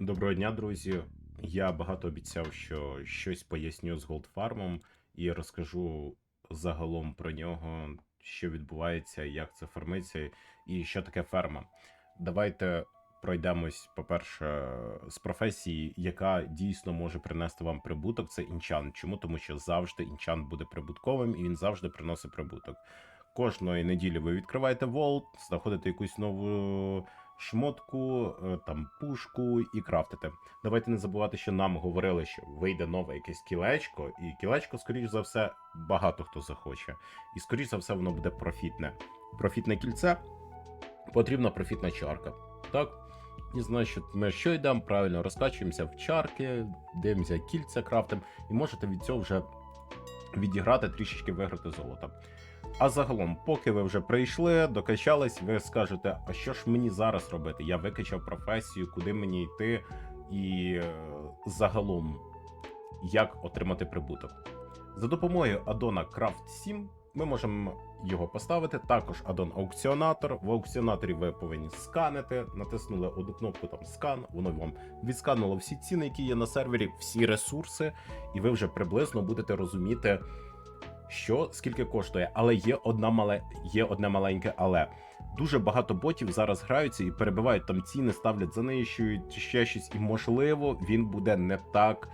Доброго дня, друзі. Я багато обіцяв, що щось поясню з Голдфармом і розкажу загалом про нього, що відбувається, як це фармиться і що таке ферма. Давайте пройдемось, по-перше, з професії, яка дійсно може принести вам прибуток. Це інчан. Чому? Тому що завжди інчан буде прибутковим і він завжди приносить прибуток. Кожної неділі ви відкриваєте Волт, знаходите якусь нову шмотку, е, там пушку і крафтите. Давайте не забувати, що нам говорили, що вийде нове якесь кілечко, і кілечко, скоріш за все, багато хто захоче. І скоріш за все, воно буде профітне. Профітне кільце потрібна профітна чарка. Так? І значить, ми що йдемо, правильно розкачуємося в чарки, дивимося кільця крафтим, і можете від цього вже відіграти трішечки виграти золото. А загалом, поки ви вже прийшли, докачались, ви скажете, а що ж мені зараз робити? Я викачав професію, куди мені йти, і е, загалом, як отримати прибуток. За допомогою аддона Craft 7 ми можемо його поставити. Також аддон аукціонатор. В аукціонаторі ви повинні сканити, натиснули одну кнопку там скан, воно вам відсканило всі ціни, які є на сервері, всі ресурси, і ви вже приблизно будете розуміти що скільки коштує, але є одна мале, є одне маленьке але. Дуже багато ботів зараз граються і перебивають там ціни, ставлять, занищують ще щось, і можливо він буде не так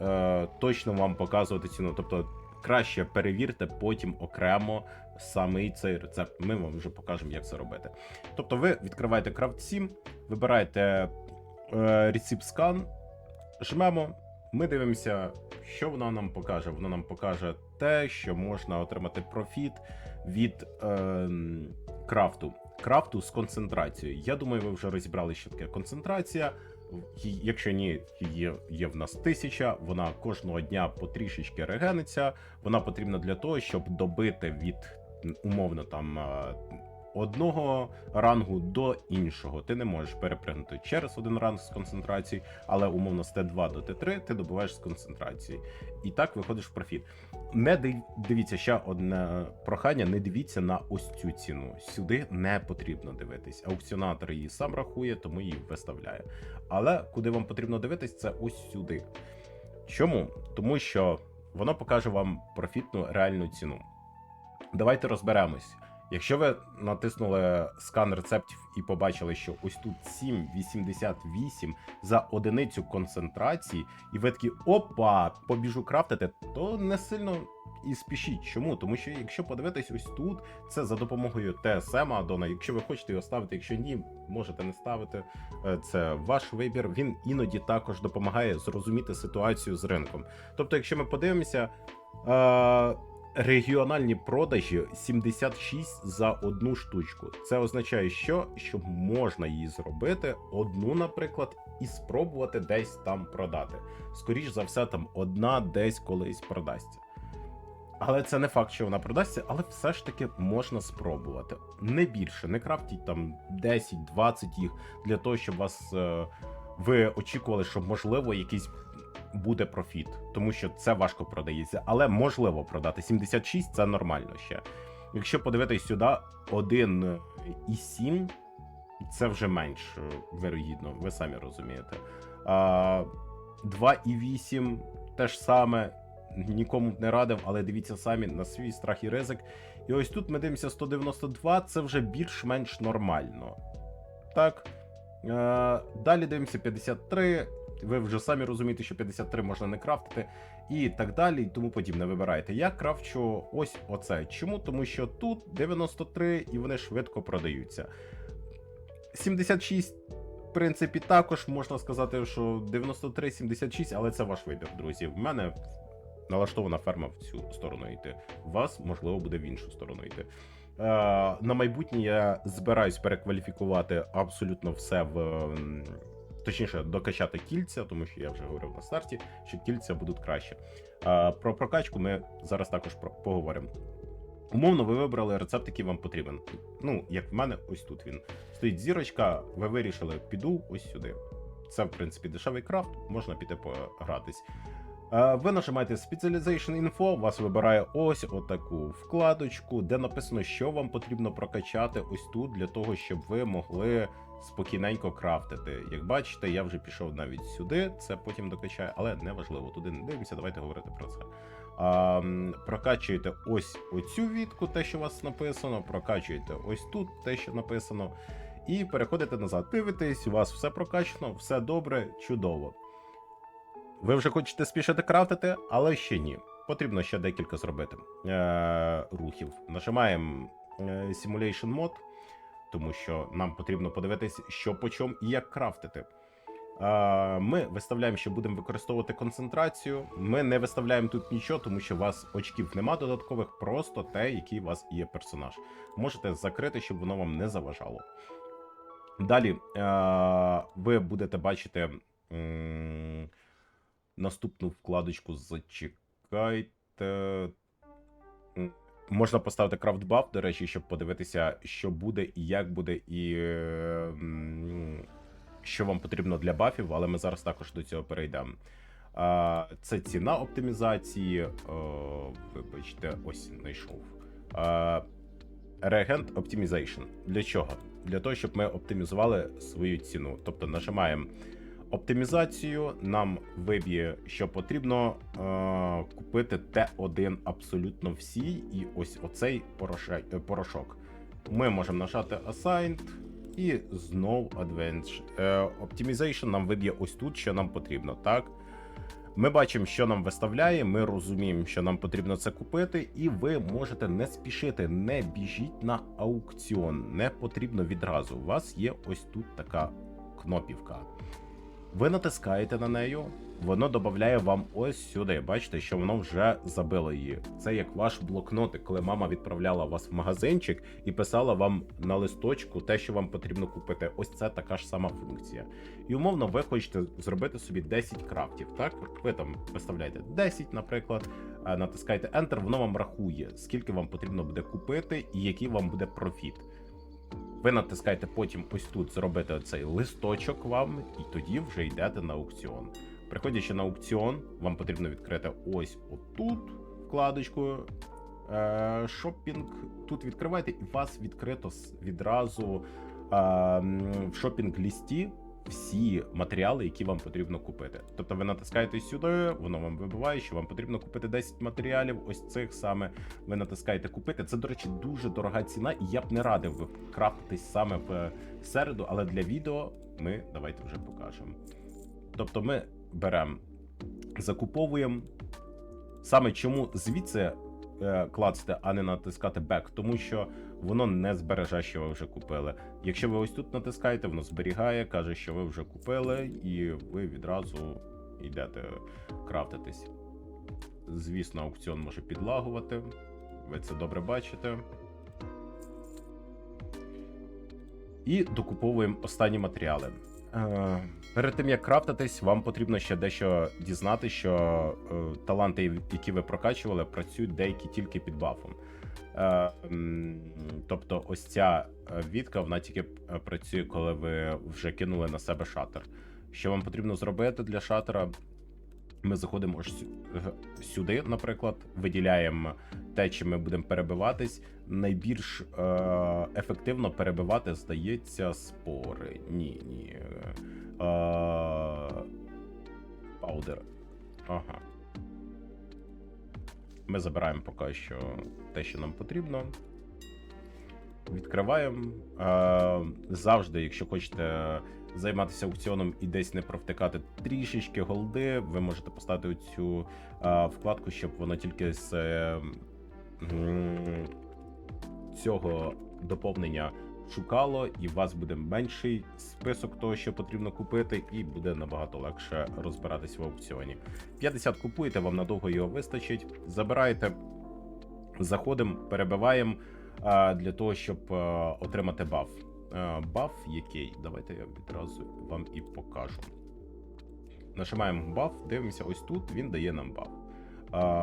е, точно вам показувати ціну. Тобто краще перевірте потім окремо самий цей рецепт. Ми вам вже покажемо, як це робити. Тобто, ви відкриваєте Craft 7, вибираєте е, рецепт скан, жмемо. Ми дивимося, що воно нам покаже. Воно нам покаже те, що можна отримати профіт від е, крафту. Крафту з концентрацією. Я думаю, ви вже розібрали, що таке концентрація. Якщо ні, її є в нас тисяча, вона кожного дня потрішечки регениться. Вона потрібна для того, щоб добити від умовно там е, одного рангу до іншого. Ти не можеш перепригнути через один ранг з концентрації, але умовно з Т2 до Т3 ти добуваєш з концентрації. І так виходиш в профіт. Не дивіться ще одне прохання: не дивіться на ось цю ціну. Сюди не потрібно дивитись. Аукціонатор її сам рахує, тому її виставляє. Але куди вам потрібно дивитись, це ось сюди. Чому? Тому що воно покаже вам профітну реальну ціну. Давайте розберемось. Якщо ви натиснули скан рецептів і побачили, що ось тут 7,88 за одиницю концентрації, і ви такі опа, побіжу крафтити, то не сильно і спішіть. Чому? Тому що якщо подивитись ось тут, це за допомогою TSM аддона. Якщо ви хочете його ставити, якщо ні, можете не ставити. Е, Це ваш вибір. Він іноді також допомагає зрозуміти ситуацію з ринком. Тобто, якщо ми подивимося. Регіональні продажі 76 за одну штучку. Це означає, що, що можна її зробити одну, наприклад, і спробувати десь там продати. Скоріш за все, там одна десь колись продасться. Але це не факт, що вона продасться, але все ж таки можна спробувати. Не більше, не крафтіть там 10-20 їх для того, щоб вас е, ви очікували, що можливо якийсь буде профіт, тому що це важко продається, але можливо продати. 76 це нормально ще. Якщо подивитись сюди, 1,7 це вже менш е, вирогідно, ви самі розумієте. А, 2,8 теж саме. Нікому не радив, але дивіться самі на свій страх і ризик. І ось тут ми дивимося 192, це вже більш-менш нормально. Так. Е, далі дивимося 53. Ви вже самі розумієте, що 53 можна не крафтити, і так далі, і тому подібне. Вибираєте. Я крафчу ось оце. Чому? Тому що тут 93 і вони швидко продаються. 76, в принципі, також можна сказати, що 93-76, але це ваш вибір, друзі. В мене налаштована ферма в цю сторону йти. У вас, можливо, буде в іншу сторону йти. Е, на майбутнє я збираюсь перекваліфікувати абсолютно все в. Точніше, докачати кільця, тому що я вже говорив на старті, що кільця будуть краще. Е, про прокачку ми зараз також про- поговоримо. Умовно, ви вибрали рецепт, який вам потрібен. Ну, як в мене, ось тут він. Стоїть зірочка, ви вирішили, піду ось сюди. Це, в принципі, дешевий крафт, можна піти погратись. Ви нажимаєте Specialization Info, вас вибирає ось отаку вкладочку, де написано, що вам потрібно прокачати ось тут, для того, щоб ви могли спокійненько крафтити. Як бачите, я вже пішов навіть сюди, це потім докачаю, але не важливо, туди не дивимося, давайте говорити про це. А, прокачуєте ось оцю вітку, те, що у вас написано, прокачуєте ось тут те, що написано, і переходите назад. Дивитесь, у вас все прокачано, все добре, чудово. Ви вже хочете спішити крафтити, але ще ні. Потрібно ще декілька зробити е- рухів. Нажимаємо е- Simulation Mode, тому що нам потрібно подивитись, що по чому і як крафтити. Ми виставляємо, що будемо використовувати концентрацію. Ми не виставляємо тут нічого, тому що у вас очків нема додаткових, просто те, який у вас є персонаж. Можете закрити, щоб воно вам не заважало. Далі ви будете бачити наступну вкладочку. Зачекайте. Можна поставити крафт баф, до речі, щоб подивитися, що буде і як буде, і що вам потрібно для бафів, але ми зараз також до цього перейдемо. Це ціна оптимізації. Вибачте, ось знайшов. Reagent Optimization. Для чого? Для того, щоб ми оптимізували свою ціну. Тобто нажимаємо оптимізацію, нам виб'є, що потрібно е, купити Т1 абсолютно всі, і ось оцей е, порошок. Ми можемо нажати Assigned і знов Advanced. Е, Optimization нам виб'є ось тут, що нам потрібно, так? Ми бачимо, що нам виставляє, ми розуміємо, що нам потрібно це купити, і ви можете не спішити, не біжіть на аукціон. Не потрібно відразу. У вас є ось тут така кнопівка. Ви натискаєте на нею, воно додає вам ось сюди. Бачите, що воно вже забило її. Це як ваш блокнотик, коли мама відправляла вас в магазинчик і писала вам на листочку те, що вам потрібно купити. Ось це така ж сама функція. І умовно, ви хочете зробити собі 10 крафтів. Так, ви там виставляєте 10, наприклад, е, натискаєте Enter, воно вам рахує, скільки вам потрібно буде купити і який вам буде профіт. Ви натискаєте потім ось тут зробити цей листочок вам, і тоді вже йдете на аукціон. Приходячи на аукціон, вам потрібно відкрити ось отут вкладочку. Е, шопінг. Тут відкриваєте, і вас відкрито відразу е, в шопінг-лісті всі матеріали, які вам потрібно купити. Тобто ви натискаєте сюди, воно вам вибиває, що вам потрібно купити 10 матеріалів, ось цих саме ви натискаєте купити. Це, до речі, дуже дорога ціна, і я б не радив крафтитись саме в середу, але для відео ми давайте вже покажемо. Тобто ми беремо, закуповуємо. Саме чому звідси е, клацати, а не натискати back, тому що воно не збереже, що ви вже купили. Якщо ви ось тут натискаєте, воно зберігає, каже, що ви вже купили, і ви відразу йдете крафтитись. Звісно, аукціон може підлагувати. Ви це добре бачите. І докуповуємо останні матеріали. Е, Перед тим як крафтитись, вам потрібно ще дещо дізнати, що е, таланти, які ви прокачували, працюють деякі тільки під бафом. Е, тобто, ось ця е, відка, вона тільки е, працює, коли ви вже кинули на себе шатер. Що вам потрібно зробити для шатера? Ми заходимо ось сюди, наприклад, виділяємо те, чим ми будемо перебиватись. Найбільш е, ефективно перебивати, здається, спори. Ні, ні. Е, паудер. Ага. Ми забираємо поки що те, що нам потрібно. Відкриваємо. Е, завжди, якщо хочете займатися аукціоном і десь не провтикати трішечки голди, ви можете поставити цю вкладку, щоб воно тільки з е, цього доповнення шукало, і у вас буде менший список того, що потрібно купити, і буде набагато легше розбиратись в аукціоні. 50 купуєте, вам надовго його вистачить. Забираєте, заходимо, перебиваємо для того, щоб отримати баф. Баф який? Давайте я відразу вам і покажу. Нажимаємо баф, дивимося, ось тут він дає нам баф.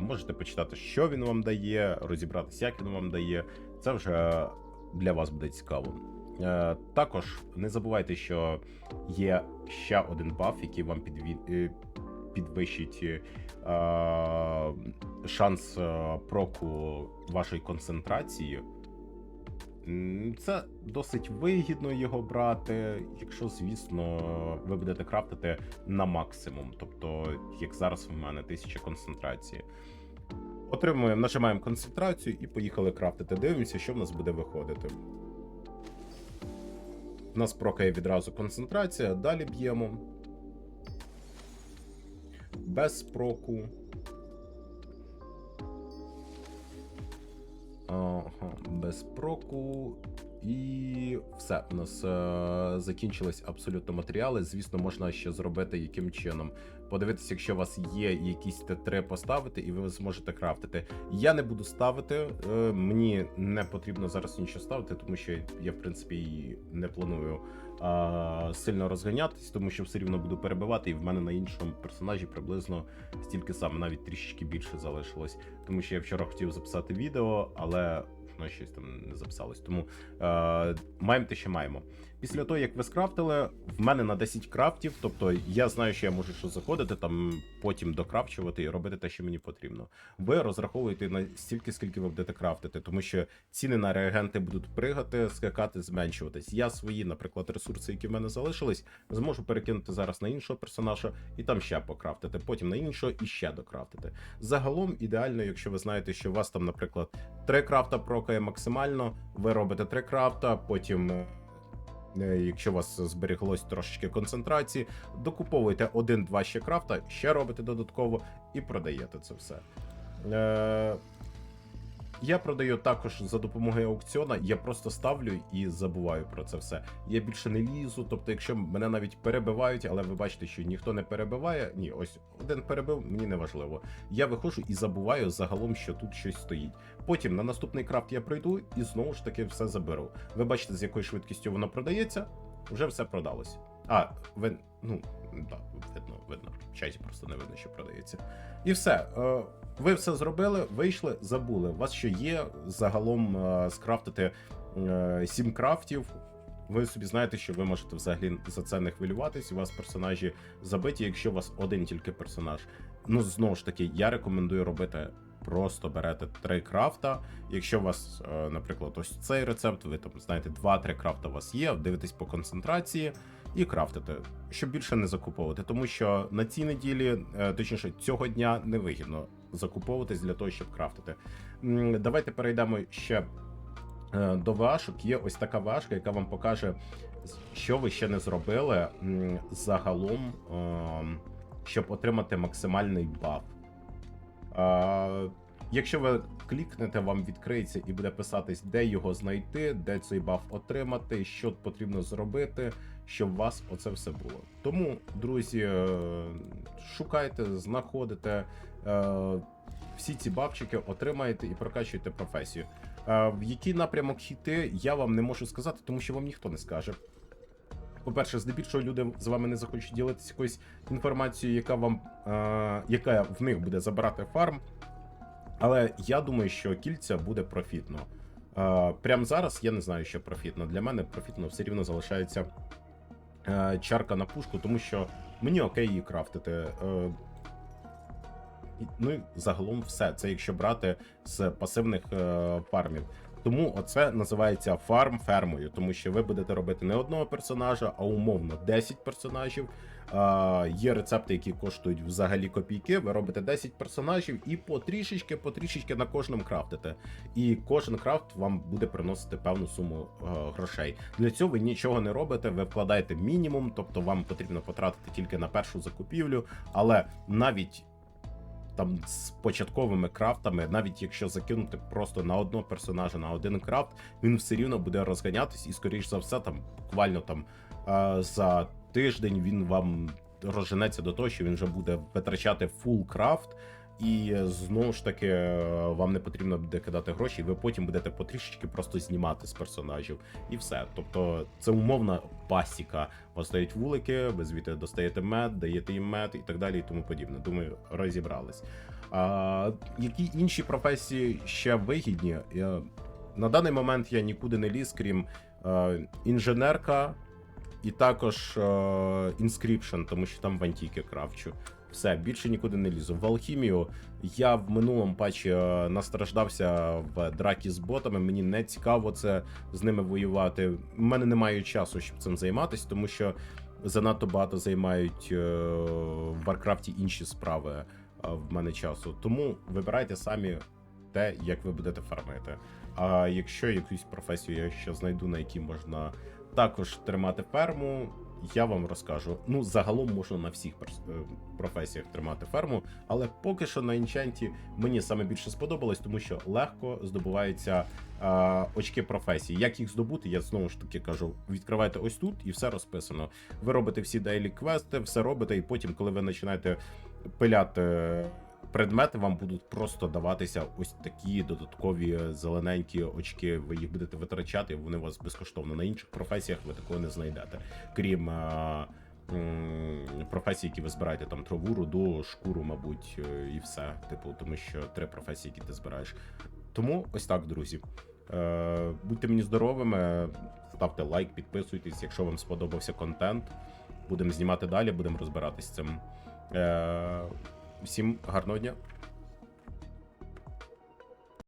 Можете почитати, що він вам дає, розібратися, як він вам дає. Це вже для вас буде цікаво. Е, також не забувайте, що є ще один баф, який вам підві... е, підвищить е, шанс проку вашої концентрації. Це досить вигідно його брати, якщо, звісно, ви будете крафтити на максимум. Тобто, як зараз в мене 1000 концентрації. Отримуємо, нажимаємо концентрацію і поїхали крафтити. Дивимося, що в нас буде виходити. У нас прокає відразу концентрація, далі б'ємо. Без проку. Ага, без проку. І все. У нас е- закінчились абсолютно матеріали. Звісно, можна ще зробити яким чином. Подивитися, якщо у вас є якісь Т3 поставити, і ви зможете крафтити. Я не буду ставити. Е- мені не потрібно зараз нічого ставити, тому що я, в принципі, і не планую сильно розганятись, тому що все рівно буду перебивати, і в мене на іншому персонажі приблизно стільки саме, навіть трішечки більше залишилось. Тому що я вчора хотів записати відео, але воно щось там не записалось. Тому е, маємо те, що маємо. Після того, як ви скрафтили, в мене на 10 крафтів, тобто я знаю, що я можу що заходити, там потім докрафчувати і робити те, що мені потрібно. Ви розраховуєте на стільки, скільки ви будете крафтити, тому що ціни на реагенти будуть пригати, скакати, зменшуватись. Я свої, наприклад, ресурси, які в мене залишились, зможу перекинути зараз на іншого персонажа і там ще покрафтити, потім на іншого і ще докрафтити. Загалом ідеально, якщо ви знаєте, що у вас там, наприклад, три крафта прокає максимально, ви робите три крафта, потім. Е, Якщо у вас зберіглось трошечки концентрації, докуповуєте один-два ще крафта, ще робите додатково і продаєте це все. Е, я продаю також за допомогою аукціона, я просто ставлю і забуваю про це все. Я більше не лізу. Тобто, якщо мене навіть перебивають, але ви бачите, що ніхто не перебиває. Ні, ось один перебив, мені не важливо. Я виходжу і забуваю загалом, що тут щось стоїть. Потім на наступний крафт я прийду і знову ж таки все заберу. Ви бачите, з якою швидкістю воно продається, вже все продалось. А, ви, ну, так, видно, видно. В чаті просто не видно, що продається. І все. Ви все зробили, вийшли, забули. У вас ще є загалом е, скрафтити е, 7 крафтів. Ви собі знаєте, що ви можете взагалі за це не хвилюватись. У вас персонажі забиті, якщо у вас один тільки персонаж. Ну, знову ж таки, я рекомендую робити. Просто берете три крафта. Якщо у вас, е, наприклад, ось цей рецепт, ви там знаєте, 2-3 крафта у вас є, дивитесь по концентрації і крафтите, щоб більше не закуповувати. Тому що на цій неділі, точніше, цього дня не вигідно закуповуватись для того, щоб крафтити. Давайте перейдемо ще е, до вашок. Є ось така вашка, яка вам покаже, що ви ще не зробили загалом, ем, щоб отримати максимальний баф. Якщо ви клікнете, вам відкриється і буде писатись, де його знайти, де цей баф отримати, що потрібно зробити, щоб у вас оце все було. Тому, друзі, е, шукайте, знаходите е, всі ці бафчики, отримаєте і прокачуєте професію. Е, В який напрямок йти, я вам не можу сказати, тому що вам ніхто не скаже. По-перше, здебільшого люди з вами не захочуть ділитися якоюсь інформацією, яка вам е, яка в них буде забирати фарм. Але я думаю, що кільця буде профітно. Прямо зараз я не знаю, що профітно. Для мене профітно все рівно залишається е, чарка на пушку, тому що мені окей її крафтити. Е, ну і загалом все. Це якщо брати з пасивних е, фармів. Тому оце називається фарм фермою, тому що ви будете робити не одного персонажа, а умовно 10 персонажів. А, є рецепти, які коштують взагалі копійки. Ви робите 10 персонажів і потрішечки, потрішечки на кожному крафтите. І кожен крафт вам буде приносити певну суму е, грошей. Для цього ви нічого не робите, ви вкладаєте мінімум, тобто вам потрібно потратити тільки на першу закупівлю, але навіть там з початковими крафтами, навіть якщо закинути просто на одного персонажа на один крафт, він все рівно буде розганятись, і скоріш за все, там буквально там е, за тиждень він вам розженеться до того, що він вже буде витрачати фул крафт. І е, знову ж таки е, вам не потрібно буде кидати гроші, і ви потім будете потрішечки просто знімати з персонажів, і все. Тобто це умовна пасіка. У вас стоять вулики, ви звідти достаєте мед, даєте їм мед і так далі, і тому подібне. Думаю, розібрались. А, які інші професії ще вигідні? На даний момент я нікуди не ліз, крім е, інженерка і також Inscription, тому що там в антіки кравчу. Все, більше нікуди не лізу. В алхімію я в минулому патчі е, настраждався в дракі з ботами. Мені не цікаво це з ними воювати. У мене немає часу, щоб цим займатися, тому що занадто багато займають е, в Варкрафті інші справи е, в мене часу. Тому вибирайте самі те, як ви будете фармити. А якщо якусь професію я ще знайду, на якій можна також тримати ферму, я вам розкажу. Ну, загалом можна на всіх е, професіях тримати ферму, але поки що на інчанті мені саме більше сподобалось, тому що легко здобуваються е, очки професії. Як їх здобути, я знову ж таки кажу: відкривайте ось тут і все розписано. Ви робите всі дейлі квести, все робите, і потім, коли ви починаєте пиляти. Предмети вам будуть просто даватися ось такі додаткові зелененькі очки. Ви їх будете витрачати, вони у вас безкоштовно. На інших професіях ви такого не знайдете. Крім е, професій, які ви збираєте там траву, руду, шкуру, мабуть, е, і все. Типу, тому що три професії, які ти збираєш. Тому ось так, друзі. Е, будьте мені здоровими, ставте лайк, підписуйтесь, якщо вам сподобався контент. Будемо знімати далі, будемо розбиратись з цим. Е, всім гарного дня.